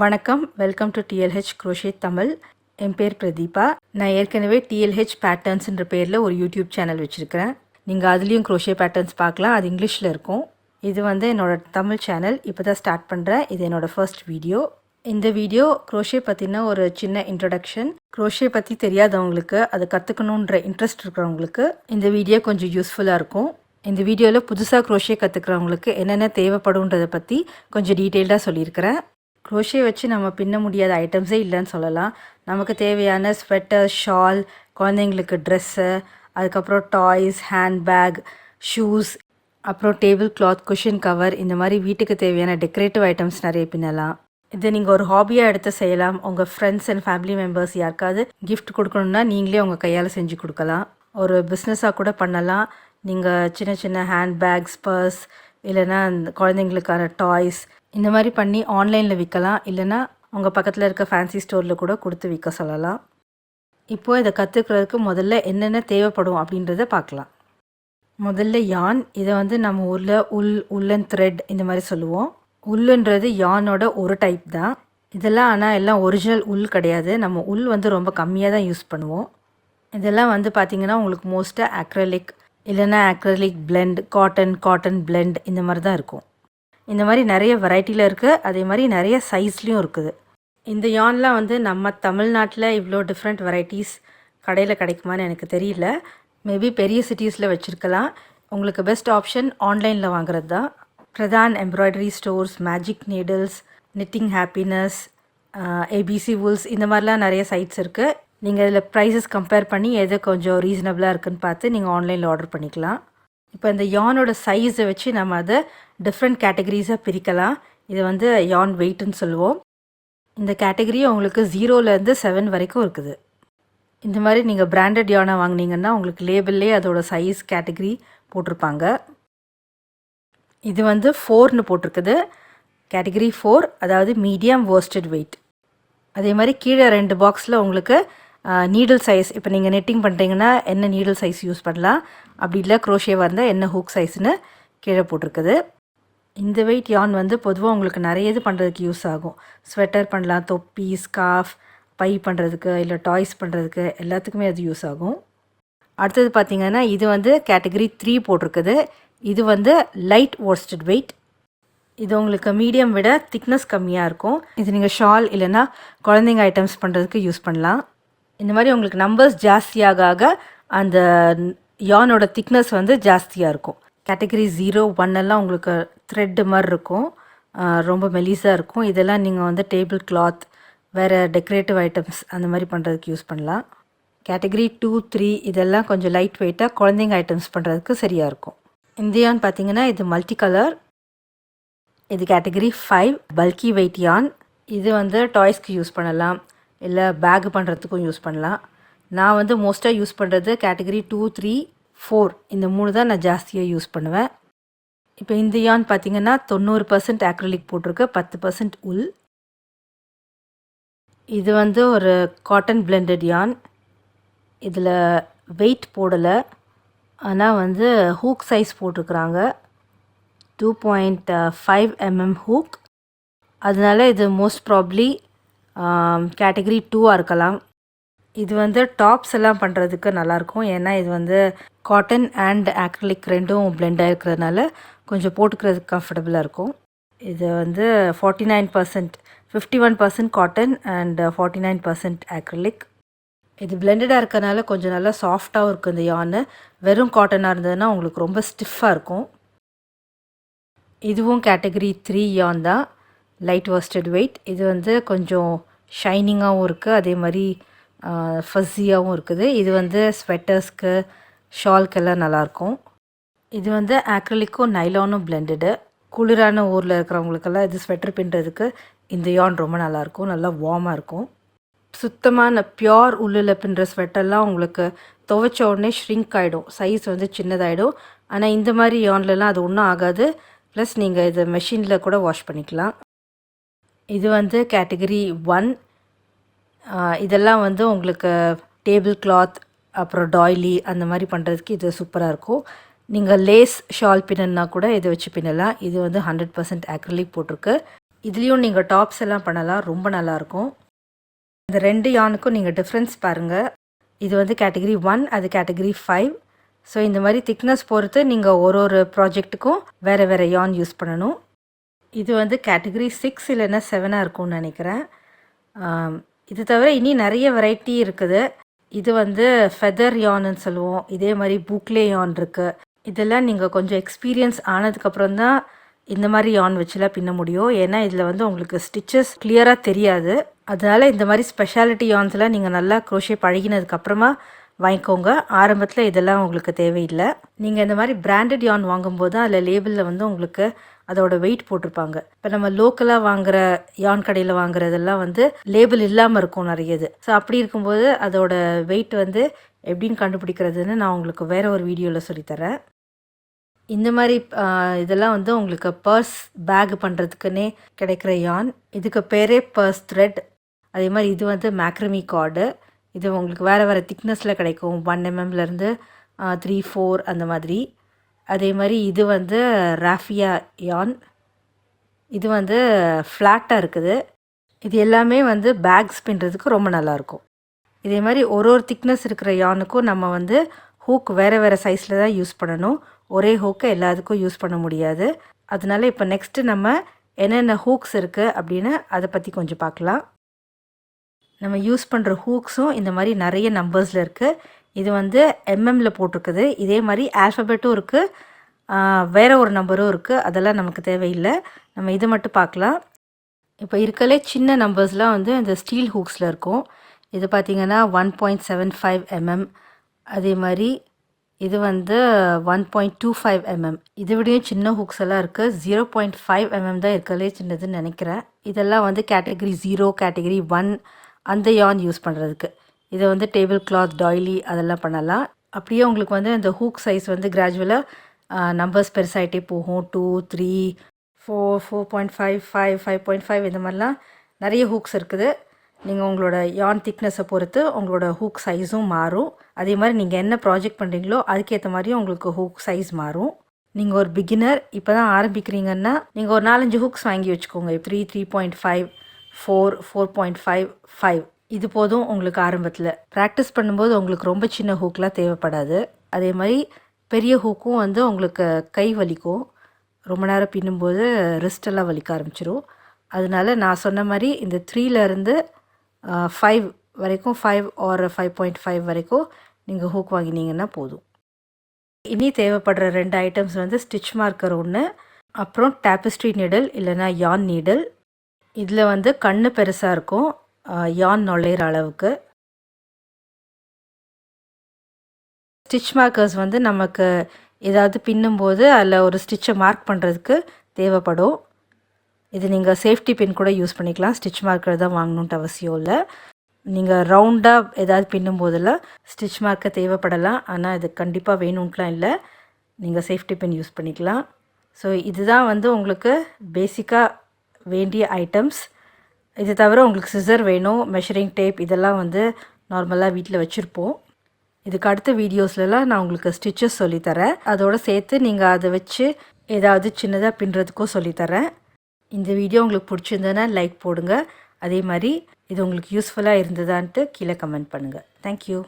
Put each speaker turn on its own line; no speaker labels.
வணக்கம். Welcome to DLH crochet Tamil என் பேர் பிரதீபா. நான் ஏற்கனவே டிஎல்ஹெச் பேட்டர்ன்ஸ்ன்ற பேரில் ஒரு யூடியூப் சேனல் வச்சுருக்கிறேன். நீங்கள் அதுலேயும் குரோஷே பேட்டர்ன்ஸ் பார்க்கலாம். அது இங்கிலீஷில் இருக்கும். இது வந்து என்னோட தமிழ் சேனல் இப்போ தான் ஸ்டார்ட் பண்ணுறேன் இது என்னோடய ஃபர்ஸ்ட் வீடியோ இந்த வீடியோ குரோஷே பற்றின ஒரு சின்ன இன்ட்ரடக்ஷன் குரோஷே பற்றி தெரியாதவங்களுக்கு அதை கற்றுக்கணுன்ற இன்ட்ரெஸ்ட் இருக்கிறவங்களுக்கு இந்த வீடியோ கொஞ்சம் யூஸ்ஃபுல்லாக இருக்கும். இந்த வீடியோவில் புதுசாக குரோஷே கற்றுக்கிறவங்களுக்கு என்னென்ன தேவைப்படுன்றதை பற்றி கொஞ்சம் டீட்டெயில்டாக சொல்லியிருக்கிறேன். குரோஷே வச்சு நம்ம பின்ன முடியாத ஐட்டம்ஸே இல்லைன்னு சொல்லலாம். நமக்கு தேவையான ஸ்வெட்டர் ஷால் குழந்தைங்களுக்கு ட்ரெஸ்ஸு அதுக்கப்புறம் டாய்ஸ் ஹேண்ட்பேக் ஷூஸ் அப்புறம் டேபிள் கிளாத் குஷன் கவர் இந்த மாதிரி வீட்டுக்கு தேவையான டெக்கரேட்டிவ் ஐட்டம்ஸ் நிறைய பின்னலாம். இதை நீங்கள் ஒரு ஹாபியாக எடுத்து செய்யலாம். உங்கள் ஃப்ரெண்ட்ஸ் அண்ட் ஃபேமிலி மெம்பர்ஸ் யாருக்காவது கிஃப்ட் கொடுக்கணுன்னா நீங்களே உங்கள் கையால் செஞ்சு கொடுக்கலாம். ஒரு பிஸ்னஸாக கூட பண்ணலாம். நீங்கள் சின்ன சின்ன ஹேண்ட்பேக்ஸ் பர்ஸ் இல்லைன்னா குழந்தைங்களுக்கான டாய்ஸ் இந்த மாதிரி பண்ணி ஆன்லைனில் விற்கலாம் இல்லைன்னா உங்கள் பக்கத்தில் இருக்க ஃபேன்சி ஸ்டோரில் கூட கொடுத்து விற்க சொல்லலாம். இப்போது இதை கற்றுக்கிறதுக்கு முதல்ல என்னென்ன தேவைப்படும் அப்படின்றத பார்க்கலாம். முதல்ல யான் இதை வந்து நம்ம ஊரில் உல் உள்ளன் த்ரெட் இந்த மாதிரி சொல்லுவோம். உள்ளுன்றது யானோட ஒரு டைப் தான். இதெல்லாம் ஆனால் எல்லாம் ஒரிஜினல் உல் கிடையாது. நம்ம உல் வந்து ரொம்ப கம்மியாக தான் யூஸ் பண்ணுவோம். இதெல்லாம் வந்து பார்த்திங்கன்னா உங்களுக்கு மோஸ்ட்டாக அக்ரலிக் இல்லைன்னா acrylic blend cotton cotton blend இந்த மாதிரி தான் இருக்கும். இந்த மாதிரி நிறைய வெரைட்டியில் இருக்குது அதே மாதிரி நிறைய சைஸ்லேயும் இருக்குது. இந்த யான்லாம் வந்து நம்ம தமிழ்நாட்டில் இவ்வளோ டிஃப்ரெண்ட் வெரைட்டிஸ் கடையில் கிடைக்குமான்னு எனக்கு தெரியல. மேபி பெரிய சிட்டிஸில் வச்சுருக்கலாம். உங்களுக்கு பெஸ்ட் ஆப்ஷன் ஆன்லைனில் வாங்குறது தான் Pradhan embroidery stores magic needles knitting happiness ABC wools இந்த மாதிரிலாம் நிறைய சைட்ஸ் இருக்குது நீங்கள் இதில் ப்ரைஸஸ் கம்பேர் பண்ணி எது கொஞ்சம் ரீசனபிளாக இருக்குதுன்னு பார்த்து நீங்கள் ஆன்லைனில் ஆர்டர் பண்ணிக்கலாம். இப்போ இந்த யானோட சைஸை வச்சு நம்ம அதை டிஃப்ரெண்ட் கேட்டகரிஸாக பிரிக்கலாம். இது வந்து யான் வெயிட்னு சொல்லுவோம். இந்த கேட்டகரி உங்களுக்கு ஜீரோலேருந்து செவன் வரைக்கும் இருக்குது. இந்த மாதிரி நீங்கள் பிராண்டட் யானை வாங்குனீங்கன்னா உங்களுக்கு லேபிள்லே அதோட சைஸ் கேட்டகரி போட்டிருப்பாங்க. இது வந்து ஃபோர்னு போட்டிருக்குது. கேட்டகரி ஃபோர் அதாவது மீடியம் வேர்ஸ்டட் வெயிட் அதே மாதிரி கீழே ரெண்டு பாக்ஸில் உங்களுக்கு நீடில் சைஸ் இப்போ நீங்கள் நெட்டிங் பண்ணுறீங்கன்னா என்ன நீடில் சைஸ் யூஸ் பண்ணலாம்? அப்படி இல்லை க்ரோஷேவாக இருந்தால் என்ன ஹூக் சைஸ்னு கீழே போட்டிருக்குது. இந்த வெயிட் யான் வந்து பொதுவாக உங்களுக்கு நிறைய இது பண்ணுறதுக்கு யூஸ் ஆகும். ஸ்வெட்டர் பண்ணலாம் தொப்பி ஸ்கார்ஃப் பை பண்ணுறதுக்கு இல்லை டாய்ஸ் பண்ணுறதுக்கு எல்லாத்துக்குமே அது யூஸ் ஆகும். அடுத்தது பார்த்திங்கன்னா இது வந்து கேட்டகரி த்ரீ போட்டிருக்குது. இது வந்து லைட் worsted வெயிட் இது உங்களுக்கு மீடியம் விட திக்னஸ் கம்மியாக இருக்கும். இது நீங்கள் ஷால் இல்லைன்னா குழந்தைங்க ஐட்டம்ஸ் பண்ணுறதுக்கு யூஸ் பண்ணலாம். இந்த மாதிரி உங்களுக்கு நம்பர்ஸ் ஜாஸ்தியாக ஆக அந்த யானோட திக்னஸ் வந்து ஜாஸ்தியாக இருக்கும். கேட்டகரி ஜீரோ ஒன் எல்லாம் உங்களுக்கு த்ரெட்டு மாதிரி இருக்கும். ரொம்ப மெலிசாக இருக்கும். இதெல்லாம் நீங்கள் வந்து டேபிள் கிளாத் வேறு டெக்கரேட்டிவ் ஐட்டம்ஸ் அந்த மாதிரி பண்ணுறதுக்கு யூஸ் பண்ணலாம். கேட்டகரி டூ த்ரீ இதெல்லாம் கொஞ்சம் லைட் வெயிட்டாக குழந்தைங்க ஐட்டம்ஸ் பண்ணுறதுக்கு சரியாக இருக்கும். இந்தியான்னு பார்த்தீங்கன்னா இது மல்டி கலர் இது category five bulky weight yarn இது வந்து டாய்ஸ்க்கு யூஸ் பண்ணலாம். இல்லை பேக் பண்ணுறதுக்கும் யூஸ் பண்ணலாம். நான் வந்து மோஸ்ட்டாக யூஸ் பண்ணுறது கேட்டகரி டூ த்ரீ ஃபோர் இந்த மூணு தான் நான் ஜாஸ்தியாக யூஸ் பண்ணுவேன். இப்போ இந்த யான் பார்த்தீங்கன்னா தொண்ணூறு பர்சன்ட் ஆக்ரலிக் போட்டிருக்கு பத்து பர்சன்ட் உல் இது வந்து ஒரு காட்டன் பிளெண்டட் யான் இதில் வெயிட் போடலை. ஆனால் வந்து ஹூக் சைஸ் போட்டிருக்கிறாங்க. Two point five mm hook அதனால இது மோஸ்ட் ப்ராப்ளி கேட்டகரி டூவாக இருக்கலாம். இது வந்து டாப்ஸ் எல்லாம் பண்ணுறதுக்கு நல்லாயிருக்கும். ஏன்னா இது வந்து காட்டன் அண்ட் ஆக்ரிலிக் ரெண்டும் பிளெண்ட் ஆகிருக்கிறதுனால கொஞ்சம் போட்டுக்கிறதுக்கு கம்ஃபர்டபுளாக இருக்கும். இது வந்து forty nine percent fifty one percent cotton and forty nine percent acrylic இது பிளெண்டடாக இருக்கறனால கொஞ்சம் நல்லா சாஃப்டாகவும் இருக்கும் இந்த யானு வெறும் காட்டனாக இருந்ததுன்னா உங்களுக்கு ரொம்ப ஸ்டிஃபாக இருக்கும். இதுவும் கேட்டகரி த்ரீ யான் தான். லைட் வாஸ்டட் வெயிட் இது வந்து கொஞ்சம் ஷைனிங்காகவும் இருக்குது அதே மாதிரி ஃபஸ்ஸியாகவும் இருக்குது. இது வந்து ஸ்வெட்டர்ஸ்க்கு ஷால்க்கெல்லாம் நல்லாயிருக்கும். இது வந்து ஆக்ரலிக்கும் நைலானும் பிளெண்டடு குளிரான ஊரில் இருக்கிறவங்களுக்கெல்லாம் இது ஸ்வெட்டர் பின்னுறதுக்கு இந்த யான் ரொம்ப நல்லாயிருக்கும். நல்லா வார்மாக இருக்கும். சுத்தமான பியோர் உள்ளில் பின்னுற ஸ்வெட்டர்லாம் உங்களுக்கு துவைச்ச உடனே ஷ்ரிங்க் ஆகிடும் சைஸ் வந்து சின்னதாகிடும் ஆனால் இந்த மாதிரி யான்லலாம் அது ஒன்றும் ஆகாது. ப்ளஸ் நீங்கள் இதை மெஷினில் கூட வாஷ் பண்ணிக்கலாம். இது வந்து கேட்டகரி ஒன். இதெல்லாம் வந்து உங்களுக்கு டேபிள் கிளாத் அப்புறம் டாய்லி அந்த மாதிரி பண்ணுறதுக்கு இது சூப்பராக இருக்கும். நீங்கள் லேஸ் ஷால் பின்னன்னா கூட இதை வச்சு பின்னலாம். இது வந்து ஹண்ட்ரட் பர்சன்ட் ஆக்ரலிக் போட்டிருக்கு. இதுலேயும் நீங்கள் டாப்ஸ் எல்லாம் பண்ணலாம். ரொம்ப நல்லாயிருக்கும் இந்த ரெண்டு யானுக்கும் நீங்கள் டிஃப்ரென்ஸ் பாருங்கள் இது வந்து கேட்டகரி ஒன் அது கேட்டகரி ஃபைவ் ஸோ இந்த மாதிரி திக்னஸ் பொறுத்து நீங்கள் ஒரு ஒரு ப்ராஜெக்ட்டுக்கும் வேறு வேறு யான் யூஸ் பண்ணணும். இது வந்து கேட்டகரி சிக்ஸ் இல்லைன்னா செவனாக இருக்கும்னு நினைக்கிறேன். இது தவிர இனி நிறைய வெரைட்டி இருக்குது. இது வந்து ஃபெதர் யான்னு சொல்லுவோம். இதே மாதிரி பூக்லே யான் இருக்குது இதெல்லாம் நீங்கள் கொஞ்சம் எக்ஸ்பீரியன்ஸ் ஆனதுக்கப்புறம் தான் இந்த மாதிரி யான் வச்சுலாம் பின்ன முடியும். ஏன்னா இதில் வந்து உங்களுக்கு ஸ்டிச்சஸ் கிளியராக தெரியாது. அதனால் இந்த மாதிரி ஸ்பெஷாலிட்டி யான்ஸ்லாம் நீங்கள் நல்லா க்ரோஷே பழகினதுக்கப்புறமா வாங்கிக்கோங்க. ஆரம்பத்தில் இதெல்லாம் உங்களுக்கு தேவையில்லை. நீங்கள் இந்த மாதிரி பிராண்டட் யான் வாங்கும்போது தான் அதில் லேபிளில் வந்து உங்களுக்கு அதோட வெயிட் போட்டிருப்பாங்க. இப்போ நம்ம லோக்கலாக வாங்குற யான் கடையில் வாங்குறதெல்லாம் வந்து லேபிள் இல்லாமல் இருக்கும் நிறைய இது ஸோ அப்படி இருக்கும்போது அதோட வெயிட் வந்து எப்படின்னு கண்டுபிடிக்கிறதுன்னு நான் உங்களுக்கு வேற ஒரு வீடியோவில் சொல்லித்தரேன் இந்த மாதிரி இதெல்லாம் வந்து உங்களுக்கு பர்ஸ் பேக் பண்ணுறதுக்குன்னே கிடைக்கிற யான் இதுக்கு பேரே பர்ஸ் த்ரெட் அதே மாதிரி இது வந்து மேக்ரமி கார்டு இது உங்களுக்கு வேறு வேறு திக்னஸில் கிடைக்கும். ஒன் எம்எம்லேருந்து த்ரீ ஃபோர் அந்த மாதிரி. அதே மாதிரி இது வந்து ராஃபியா யான் இது வந்து ஃப்ளாட்டாக இருக்குது. இது எல்லாமே வந்து பேக்ஸ் பின்னுறதுக்கு ரொம்ப நல்லாயிருக்கும் இதே மாதிரி ஒரு ஒரு திக்னஸ் இருக்கிற யானுக்கும் நம்ம வந்து ஹூக் வேறு வேறு சைஸில் தான் யூஸ் பண்ணணும். ஒரே ஹூக்கை எல்லாத்துக்கும் யூஸ் பண்ண முடியாது. அதனால இப்போ நெக்ஸ்ட்டு நம்ம என்னென்ன ஹூக்ஸ் இருக்குது அப்படின்னு அதை பற்றி கொஞ்சம் பார்க்கலாம். நம்ம யூஸ் பண்ணுற ஹூக்ஸும் இந்த மாதிரி நிறைய நம்பர்ஸில் இருக்குது இது வந்து எம்எம்மில் போட்டிருக்குது. இதே மாதிரி ஆல்ஃபபெட்டும் இருக்குது வேறு ஒரு நம்பரும் இருக்குது அதெல்லாம் நமக்கு தேவையில்லை. நம்ம இதை மட்டும் பார்க்கலாம். இப்போ இருக்கலே சின்ன நம்பர்ஸ்லாம் வந்து இந்த ஸ்டீல் ஹூக்ஸில் இருக்கும். இது பார்த்திங்கன்னா one point seven five mm அதே மாதிரி இது வந்து one point two five mm இதை விடையும் சின்ன ஹூக்ஸ் எல்லாம் இருக்குது ஜீரோ பாயிண்ட் ஃபைவ் எம்எம் தான் இருக்கலே சின்னதுன்னு நினைக்கிறேன். இதெல்லாம் வந்து கேட்டகரி ஜீரோ கேட்டகரி ஒன் அந்த யான் யூஸ் பண்ணுறதுக்கு இதை வந்து டேபிள் கிளாத் டாய்லி அதெல்லாம் பண்ணலாம். அப்படியே உங்களுக்கு வந்து இந்த ஹூக் சைஸ் வந்து கிராஜுவலாக நம்பர்ஸ் பெருசாகிட்டே போகும். Two three four four point five five five point five இந்த மாதிரிலாம் நிறைய ஹூக்ஸ் இருக்குது. நீங்கள் உங்களோட யான் திக்னஸை பொறுத்து உங்களோட ஹூக் சைஸும் மாறும். அதே மாதிரி நீங்கள் என்ன ப்ராஜெக்ட் பண்ணுறீங்களோ அதுக்கேற்ற மாதிரி உங்களுக்கு ஹூக் சைஸ் மாறும். நீங்கள் ஒரு பிகினர் இப்போ தான் ஆரம்பிக்கிறீங்கன்னா நீங்கள் ஒரு நாலஞ்சு ஹூக்ஸ் வாங்கி வச்சுக்கோங்க. Three three point five four four point five five இது போதும் உங்களுக்கு ஆரம்பத்தில். ப்ராக்டிஸ் பண்ணும்போது உங்களுக்கு ரொம்ப சின்ன ஹூக்லாம் தேவைப்படாது. அதே மாதிரி பெரிய ஹூக்கும் வந்து உங்களுக்கு கை வலிக்கும். ரொம்ப நேரம் பின்னும்போது ரிஸ்டெல்லாம் எல்லாம் வலிக்க ஆரம்பிச்சிடும் அதனால நான் சொன்ன மாதிரி இந்த த்ரீலேருந்து ஃபைவ் வரைக்கும் five or five point five வரைக்கும் நீங்கள் ஹூக் வாங்கினீங்கன்னா போதும். இனி தேவைப்படுற ரெண்டு ஐட்டம்ஸ் வந்து ஸ்டிச் மார்க்கர் ஒன்று அப்புறம் டேப்பஸ்ட்ரி நீடல் இல்லைன்னா யான் நீடல் இதில் வந்து கண் பெருசாக இருக்கும். யான் நுழையிற அளவுக்கு. ஸ்டிச் மார்க்கர்ஸ் வந்து நமக்கு ஏதாவது பின்னும்போது அதில் ஒரு ஸ்டிச்சை மார்க் பண்ணுறதுக்கு தேவைப்படும். இது நீங்கள் சேஃப்டி பின் கூட யூஸ் பண்ணிக்கலாம். ஸ்டிச் மார்க்கர் தான் வாங்கணுன்ட்டு அவசியம் இல்லை. நீங்கள் ரவுண்டாக ஏதாவது பின்னும் போதெல்லாம் ஸ்டிச் மார்க்கர் தேவைப்படலாம். ஆனால் இது கண்டிப்பாக வேணும்ட்டுலாம் இல்லை. நீங்கள் சேஃப்டி பின் யூஸ் பண்ணிக்கலாம். ஸோ இதுதான் வந்து உங்களுக்கு பேசிக்காக வேண்டிய ஐட்டம்ஸ் இது தவிர உங்களுக்கு சிசர் வேணும் மெஷரிங் டேப் இதெல்லாம் வந்து நார்மலாக வீட்டில் வச்சுருப்போம். இதுக்கு அடுத்த வீடியோஸ்லலாம் நான் உங்களுக்கு ஸ்டிச்சஸ் சொல்லித்தரேன் அதோட சேர்த்து நீங்கள் அதை வச்சு ஏதாவது சின்னதாக பின்னுறதுக்கும் சொல்லித்தரேன் இந்த வீடியோ உங்களுக்கு பிடிச்சிருந்ததுன்னா லைக் போடுங்க. அதே மாதிரி இது உங்களுக்கு யூஸ்ஃபுல்லாக இருந்ததான்ட்டு கீழே கமெண்ட் பண்ணுங்கள் தேங்க்யூ